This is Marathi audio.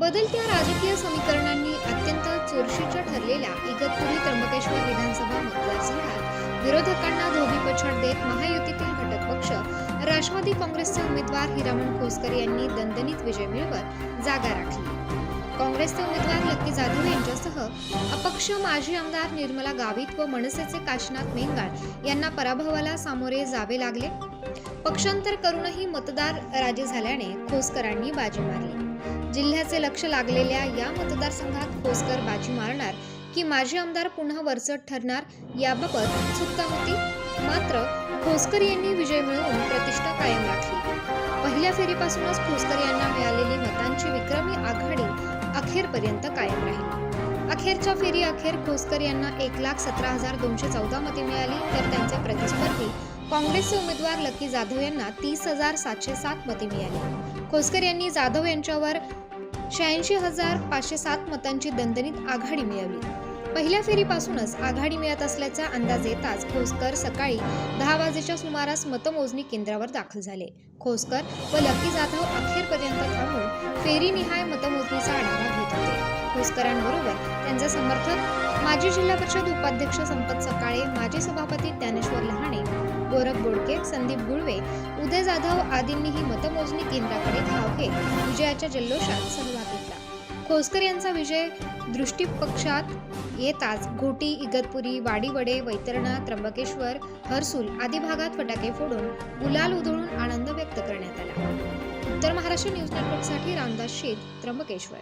बदलत्या राजकीय समीकरणांनी अत्यंत चुरशीच्या ठरलेल्या इगतपुरी त्र्यंबकेश्वर विधानसभा मतदारसंघात विरोधकांना धोबीपछाड देत महायुतीतील घटक पक्ष राष्ट्रवादी काँग्रेसचे उमेदवार हिरामण खोसकर यांनी दणदणीत विजय मिळवत जागा राखली. काँग्रेसचे उमेदवार लक्की जाधव यांच्यासह अपक्ष माजी आमदार निर्मला गावित व मनसेचे काशीनाथ मेंगाळ यांना पराभवाला सामोरे जावे लागले. पक्षांतर करूनही मतदार राजे झाल्याने खोसकरांनी बाजी मारली. जिल्ह्याचे लक्ष लागलेल्या या मतदारसंघात खोसकर बाजी मारणार की माजी आमदार पुन्हा वरचढ ठरणार याबाबत उत्सुकता होती मात्र खोसकर यांनी विजय मिळवून प्रतिष्ठा कायम राखली. पहिल्या फेरीपासूनच खोसकर यांना मिळालेली मतांची विक्रमी आघाडी अखेरपर्यंत कायम राहिली. अखेरच्या फेरी अखेर खोसकर यांना एक लाख सतरा हजार दोनशे चौदा मते मिळाली तर त्यांचे प्रतिस्पर्धी काँग्रेसचे उमेदवार लकी जाधव यांना तीस हजार सातशे सात मते मिळाली. खोसकर यांनी जाधव यांच्यावर शहाऐंशी हजार पाचशे सात मतांची दणदणीत आघाडी मिळवली पहिल्या फेरीपासूनच आघाडी मिळत असल्याचा अंदाज येताच खोसकर सकाळी दहा वाजेच्या सुमारास मतमोजणी केंद्रावर दाखल झाले. खोसकर व लकी जाधव अखेरपर्यंत थांबून फेरीनिहाय मतमोजणीचा आढावा घेत होते. खोसकरांबरोबर त्यांचे समर्थक माजी जिल्हा परिषद उपाध्यक्ष संपत सकाळे माजी सभापती ज्ञानेश्वर लहाणे गोरख बोडके संदीप गुळवे उदय जाधव आदींनीही मतमोजणी केंद्राकडे धाव घेत विजयाच्या जल्लोषात सहभाग घेतला. खोसकर यांचा विजय दृष्टीपक्षात येताच घोटी इगतपुरी वाडीवडे वैतरणा त्र्यंबकेश्वर हरसूल आदी भागात फटाके फोडून गुलाल उधळून आनंद व्यक्त करण्यात आला. उत्तर महाराष्ट्र न्यूज नेटवर्कसाठी रामदास शेत त्र्यंबकेश्वर.